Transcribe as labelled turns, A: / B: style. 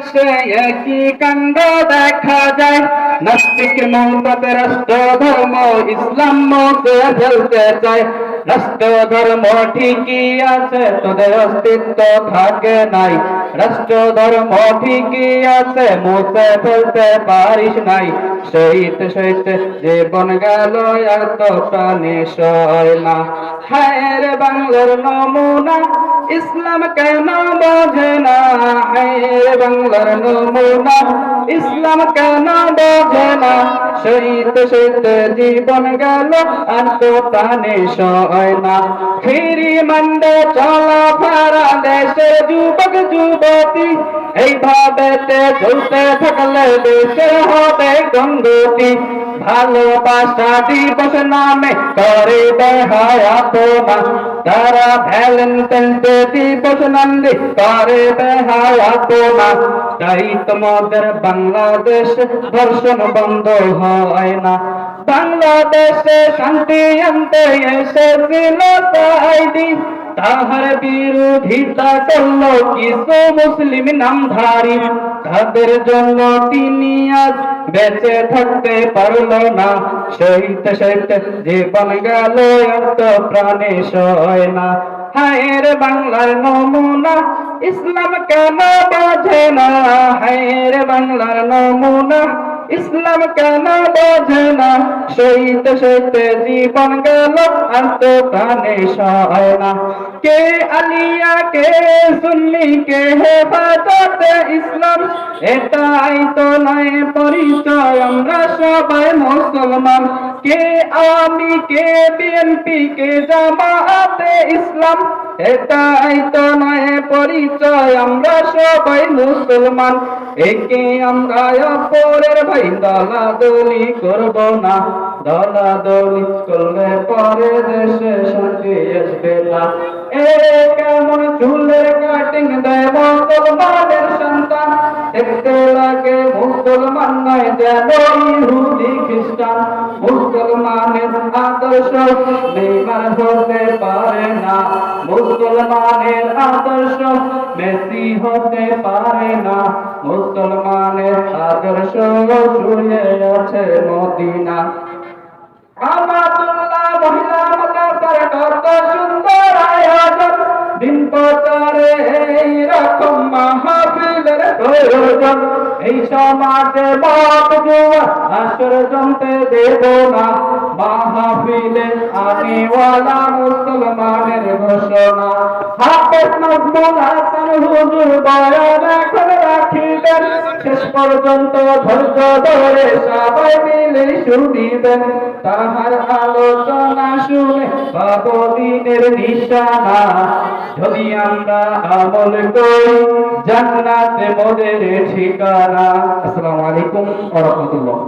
A: দেশে একই কাণ্ড দেখা যায়। নাস্তিক ধর্ম, ইসলাম ফেলতে চায়। রাষ্ট্র ধর্ম ঠিকই আছে, তোদের অস্তিত্ব থাকে নাই। রাষ্ট্র ধর্ম ঠিকই আছে, মুছে ফেলতে পারিস নাই। জীবন গেল আর তো প্রাণী সয় না। হায় বাংলার নমুনা ইসলাম কেন বোঝে না? বাংলার নমুনা। ইসলাম কেন বোঝে না? শহীদ শহীদ জীবন গেল, আর তো প্রাণী সয় না। ফিরি মন্ডে চলা ফেরা দেশের যুবক, যুবতী। এইভাবে চলতে থাকলে দেশের হবে গঙ্গতি ভালোবাসা দিবস নামে করে বেহায়া তোমা তারা ভ্যালেন্টাইন ডে দিবস নামে করে বেহায়া তোমা তাই তোমাদের বাংলাদেশ ধর্ষণ বন্ধ হয় না। বাংলাদেশে শান্তি আনতে এসেছিল তাইদি তাহার বিরোধিতা করল কিছু মুসলিম নামধারী। তাদের জন্য তিনি আজ বেঁচে থাকতে পারল না। শহীদ শহীদ জীবন গেল এত প্রাণে সয় না। হায়ের বাংলার নমুনা ইসলাম কেন বোঝে না? হায়ের বাংলার নমুনা ইসলাম কেন বোঝে না? শহীদ শহীদ জীবন গেল, আর তো প্রাণে সয় না। কে আলিয়া, কে সুন্নি, কে হেফাজতে ইসলাম? এটাই তো নয় পরিচয়, আমরা সবাই মুসলমান। কে আমি কে বিএনপি, কে জামাতে ইসলাম? এটাই তো নয় পরিচয়, আমরা সবাই মুসলমান। একে আমরা অপরের ভাই, দলাদলি করব না। দলা দলি করলে পরে দেশে শান্তি আসবে না। এ কেমন চুলের কাটিং দেয় মুসলমানের সন্তান? দেখতে লাগে মুসলমান নয় যেন ইহুদি খ্রিস্টান। মুসলমানের আদর্শ বেমার হতে পারে না। মুসলমানের আদর্শ মেসি হতে পারে না। মুসলমানের আদর্শ শুয়ে আছে মদিনা। আমাতুল্লাহ মহিলা মাদ্রাসার কত সুন্দর আয়োজন। দিন এই রকম মাহফিলের প্রয়োজন। এই সমাজে মত জুয়া, আসর জমতে দেব না। মাহফিলে আনিওয়ালা মুসলমানের ঘোষণা। হাফেজ নজরুল হাসান হুজুর বয়ান এখন রাখিবেন, শেষ পর্যন্ত ধৈর্য ধরে সবাই মিলে শুনিবেন। তাহার আলোচনা শুনে পাব দিনের নিশানা, যদি আমরা আমল করি, জান্নাতে মোদের ঠিকানা। আসসালামু আলাইকুম ওয়া রাহমাতুল্লাহ।